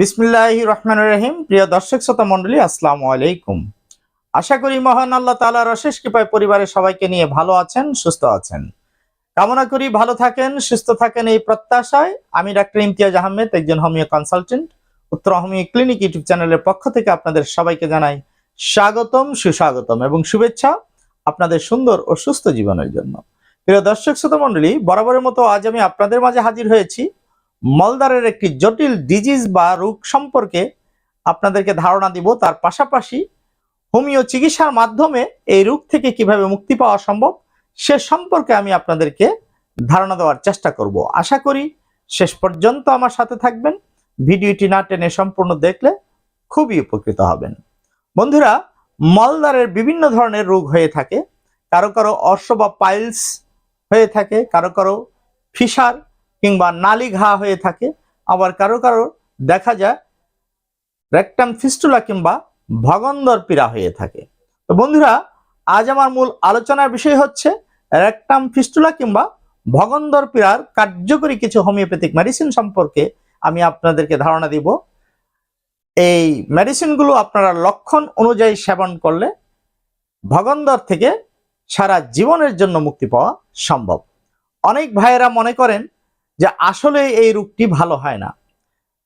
বিসমিল্লাহ রহমান রহিম। প্রিয় দর্শক, শ্রোতা মন্ডলী আসসালামু আলাইকুম। আশা করি মহান আল্লাহ তালার অশেষ কৃপায় পরিবারের সবাইকে নিয়ে ভালো আছেন, সুস্থ আছেন। কামনা করি ভালো থাকেন, সুস্থ থাকেন এই প্রত্যাশায়। আমি ডাক্তার ইমতিয়াজ আহমেদ, একজন হোমিও কনসালটেন্ট, উত্তর হোমিও ক্লিনিক ইউটিউব চ্যানেলের পক্ষ থেকে আপনাদের সবাইকে জানাই স্বাগতম, সুস্বাগতম এবং শুভেচ্ছা আপনাদের সুন্দর ও সুস্থ জীবনের জন্য। প্রিয় দর্শক, শ্রোতা মন্ডলী বরাবরের মতো আজ আমি আপনাদের মাঝে হাজির হয়েছি মলদারের একটি জটিল ডিজিজ বা রোগ সম্পর্কে আপনাদেরকে ধারণা দিব। তার পাশাপাশি হোমিও চিকিৎসার মাধ্যমে এই রোগ থেকে কীভাবে মুক্তি পাওয়া সম্ভব, সে সম্পর্কে আমি আপনাদেরকে ধারণা দেওয়ার চেষ্টা করব। আশা করি শেষ পর্যন্ত আমার সাথে থাকবেন। ভিডিওটি না টেনে সম্পূর্ণ দেখলে খুবই উপকৃত হবেন। বন্ধুরা মলদারের বিভিন্ন ধরনের রোগ হয়ে থাকে। কারও কারও অর্শ বা পাইলস হয়ে থাকে, কারও কারও ফিসার কিংবা নালি ঘা হয়ে থাকে, আবার কারও কারও দেখা যায় রেকটাম ফিস্টুলা কিংবা ভগন্দর পীড়া হয়ে থাকে। তো বন্ধুরা, আজ আমার মূল আলোচনার বিষয় হচ্ছে রেকটাম ফিস্টুলা কিংবা ভগন্দর পীড়ার কার্যকরী কিছু হোমিওপ্যাথিক মেডিসিন সম্পর্কে আমি আপনাদেরকে ধারণা দিব। এই মেডিসিনগুলো আপনারা লক্ষণ অনুযায়ী সেবন করলে ভগন্দর থেকে সারা জীবনের জন্য মুক্তি পাওয়া সম্ভব। অনেক ভাইয়েরা মনে করেন যে আসলে এই রোগটি ভালো হয় না।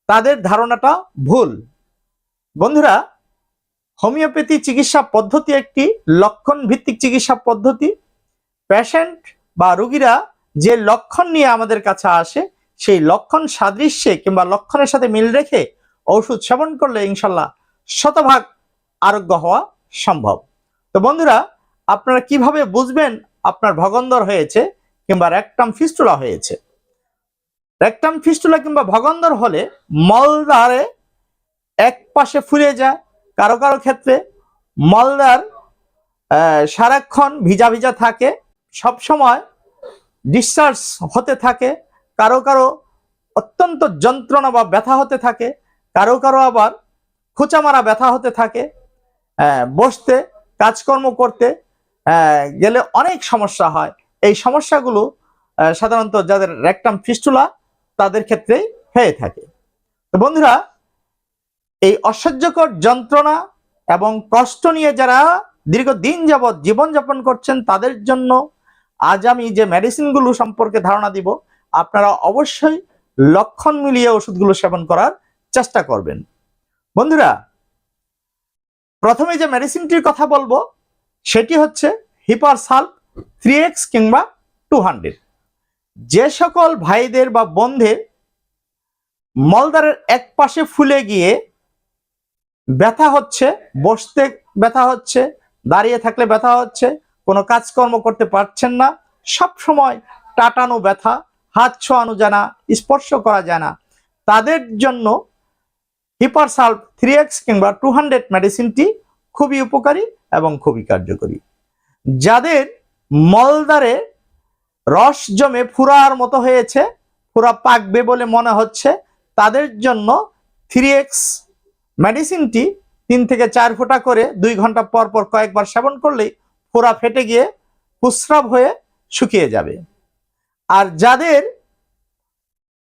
তাদের ধারণাটা ভুল। বন্ধুরা, হোমিওপ্যাথি চিকিৎসা পদ্ধতি একটি লক্ষণ ভিত্তিক চিকিৎসা পদ্ধতি। পেশেন্ট বা রুগীরা যে লক্ষণ নিয়ে আমাদের কাছে আসে, সেই লক্ষণ সাদৃশ্যে কিংবা লক্ষণের সাথে মিল রেখে ঔষধ সেবন করলে ইনশাল্লাহ শতভাগ আরোগ্য হওয়া সম্ভব। তো বন্ধুরা, আপনারা কীভাবে বুঝবেন আপনার ভগন্দর হয়েছে কিংবা র্যাকটাম ফিস্টুলা হয়েছে? রেকটাম ফিস্টুলা কিংবা ভগন্দর হলে মলদারে এক পাশে ফুলে যায়। কারও কারও ক্ষেত্রে মলদার সারাক্ষণ ভিজা ভিজা থাকে সব সময় ডিসচার্জ হতে থাকে, কারও কারও অত্যন্ত যন্ত্রণা বা ব্যথা হতে থাকে, কারও কারও আবার খোঁচা মারা ব্যথা হতে থাকে বসতে, কাজকর্ম করতে গেলে অনেক সমস্যা হয়। এই সমস্যাগুলো সাধারণত যাদের রেকটাম ফিস্টুলা ক্ষেত্রে হয়ে থাকে। তো বন্ধুরা, এই অসহ্যকর যন্ত্রণা এবং কষ্ট নিয়ে যারা দীর্ঘদিন যাবৎ জীবনযাপন করছেন, তাদের জন্য আজ আমি যে মেডিসিনগুলো সম্পর্কে ধারণা দিব, আপনারা অবশ্যই লক্ষণ মিলিয়ে ওষুধগুলো সেবন করার চেষ্টা করবেন। বন্ধুরা, প্রথমে যে মেডিসিনটির কথা বলব, সেটি হচ্ছে হিপার সাল্প থ্রি এক্স কিংবা টু হান্ড্রেড যে সকল ভাইদের বা বোনদের মলদারের এক পাশে ফুলে গিয়ে ব্যথা হচ্ছে, বসতে ব্যথা হচ্ছে, দাঁড়িয়ে থাকলে ব্যথা হচ্ছে, কোনো কাজকর্ম করতে পারছেন না, সব সময় টাটানো ব্যথা, হাত ছোঁয়ানো যায় না, স্পর্শ করা যায় না। তাদের জন্য হিপারসাল্ভ থ্রি এক্স কিংবা টু হান্ড্রেড মেডিসিনটি খুবই উপকারী এবং খুবই কার্যকরী। যাদের মলদারে রস জমে ফুরার মতো হয়েছে, ফুরা পাকবে বলে মনে হচ্ছে। তাদের জন্য থ্রি এক্স মেডিসিনটি তিন থেকে চার ফোঁটা করে দুই ঘণ্টা পর পর কয়েকবার সেবন করলেই ফোড়া ফেটে গিয়ে প্রস্রাব হয়ে শুকিয়ে যাবে। আর যাদের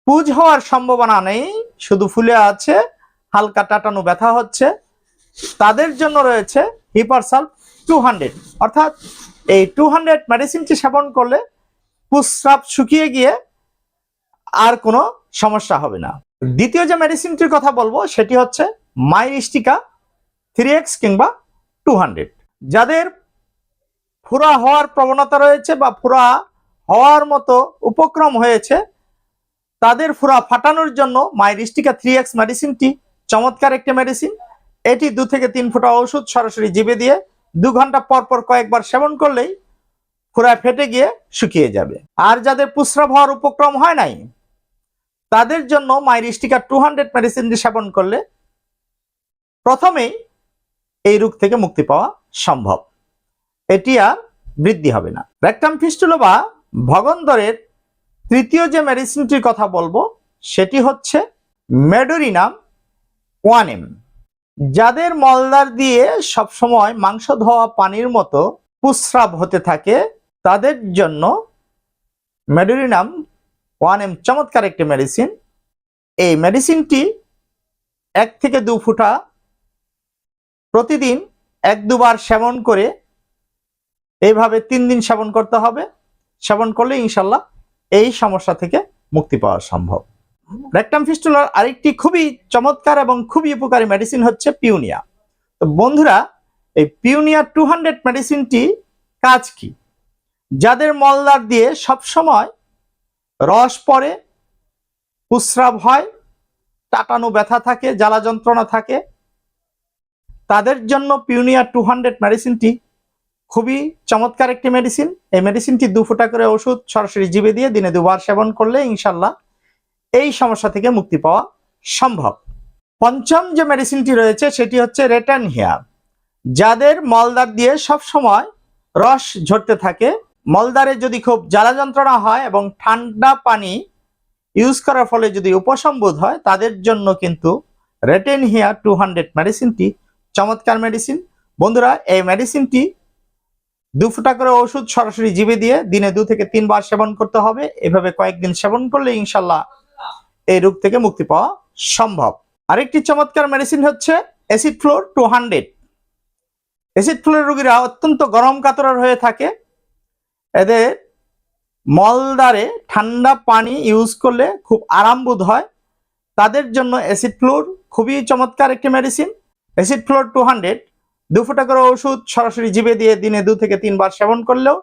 পুজ হওয়ার সম্ভাবনা নেই, শুধু ফুলে আছে, হালকা টাটানো ব্যথা হচ্ছে, তাদের জন্য রয়েছে হিপারসাল টু হান্ড্রেড অর্থাৎ এই টু হান্ড্রেড মেডিসিনটি সেবন করলে প্রস্রাব শুকিয়ে গিয়ে আর কোনো সমস্যা হবে না। দ্বিতীয় যে মেডিসিনটির কথা বলব, সেটি হচ্ছে মাইরিস্টিকা থ্রি এক্স কিংবা টু হান্ড্রেড যাদের ফুরা হওয়ার প্রবণতা রয়েছে বা ফুরা হওয়ার মতো উপক্রম হয়েছে, তাদের ফুরা ফাটানোর জন্য মাইরিস্টিকা থ্রি এক্স মেডিসিনটি চমৎকার একটি মেডিসিন এটি দু থেকে তিন ফোঁটা ওষুধ সরাসরি জিভে দিয়ে দু ঘণ্টা পর পর কয়েকবার সেবন করলেই ফুরা ফেটে গিয়ে শুকিয়ে যাবে। আর যাদের প্রস্রাব হওয়ার উপক্রম হয় নাই, তাদের জন্য মাইরিস্টিকা টু হান্ড্রেড মেডিসিনটি সেবন করলে প্রথমেই এই রোগ থেকে মুক্তি পাওয়া সম্ভব। এটি আর বৃদ্ধি হবে না। রেকটাম ফিস্টুলো বা ভগন্দরের তৃতীয় যে মেডিসিনটির কথা বলব, সেটি হচ্ছে মেডোরিনাম ওয়ান এম। যাদের মলদার দিয়ে সবসময় মাংস ধোয়া পানির মতো প্রস্রাব হতে থাকে তাদের জন্য মেডুরিনাম ওয়ান এম চমৎকার একটি মেডিসিন এই মেডিসিনটি এক থেকে দু ফুটা প্রতিদিন এক দুবার সেবন করে এইভাবে তিন দিন সেবন করতে হবে। সেবন করলে ইনশাল্লাহ এই সমস্যা থেকে মুক্তি পাওয়া সম্ভব। রেকটাম ফিস্টুলার আরেকটি খুবই চমৎকার এবং খুবই উপকারী মেডিসিন হচ্ছে পিউনিয়া। তো বন্ধুরা, এই পিউনিয়া টু হান্ড্রেড মেডিসিনটি কাজ কি? যাদের মলদার দিয়ে সবসময় রস পড়ে, প্রস্রাব হয়, টাটানো ব্যথা থাকে, জ্বালা যন্ত্রণা থাকে, তাদের জন্য পিউনিয়া টু হান্ড্রেড মেডিসিনটি খুবই চমৎকার একটি মেডিসিন। এই মেডিসিনটি দু ফোঁটা করে ওষুধ সরাসরি জিবে দিয়ে দিনে দুবার সেবন করলে ইনশাল্লাহ এই সমস্যা থেকে মুক্তি পাওয়া সম্ভব। পঞ্চম যে মেডিসিনটি রয়েছে সেটি হচ্ছে রেটান হেয়ার যাদের মলদার দিয়ে সব সময় রস ঝরতে থাকে মলদারে যদি খুব জ্বালা যন্ত্রণা হয় এবং ঠান্ডা পানি ইউজ করার ফলে যদি উপশম বোধ হয়, তাদের জন্য কিন্তু রেটেন হেয়ার টু হান্ড্রেড মেডিসিনটি চমৎকার মেডিসিন বন্ধুরা, এই মেডিসিনটি দু ফুটা করে ওষুধ সরাসরি জিবে দিয়ে দিনে দু থেকে তিনবার সেবন করতে হবে। এভাবে কয়েকদিন সেবন করলে ইনশাল্লাহ এই রোগ থেকে মুক্তি পাওয়া সম্ভব। আরেকটি চমৎকার মেডিসিন হচ্ছে acid fluor two hundred acid fluor রোগীরা অত্যন্ত গরম কাতরার হয়ে থাকে। এদের মলদারে ঠান্ডা পানি ইউজ করলে খুব আরাম বোধ হয়। তাদের জন্য অ্যাসিড ফ্লোর খুবই চমৎকার একটি medicine acid fluor two hundred দু ফুটা করে ওষুধ সরাসরি জিবে দিয়ে দিনে দু থেকে তিনবার সেবন করলেও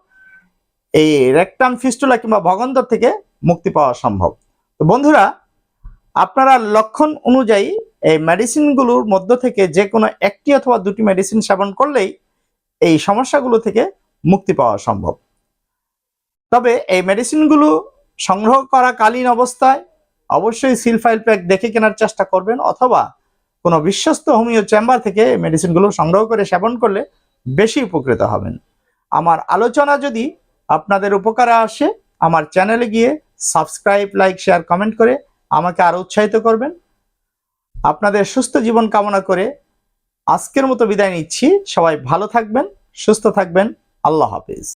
এই রেকটাম ফিস্টুলা কিংবা ভগন্দর থেকে মুক্তি পাওয়া সম্ভব। তো বন্ধুরা, আপনারা লক্ষণ অনুযায়ী এই মেডিসিনগুলোর মধ্য থেকে যে কোনো একটি অথবা দুটি মেডিসিন সেবন করলেই এই সমস্যাগুলো থেকে মুক্তি পাওয়া সম্ভব। তবে এই মেডিসিনগুলো সংগ্রহ করা কালীন অবস্থায় অবশ্যই সিলফাইল প্যাক দেখে কেনার চেষ্টা করবেন অথবা কোনো বিশ্বস্ত হোমিও চেম্বার থেকে মেডিসিনগুলো সংগ্রহ করে সেবন করলে বেশি উপকৃত হবেন। আমার আলোচনা যদি আপনাদের উপকারে আসে, আমার চ্যানেলে গিয়ে সাবস্ক্রাইব লাইক শেয়ার কমেন্ট করে আমাকে আরও উৎসাহিত করবেন। আপনাদের সুস্থ জীবন কামনা করে আজকের মতো বিদায় নিচ্ছি। সবাই ভালো থাকবেন, সুস্থ থাকবেন। আল্লাহ হাফিজ।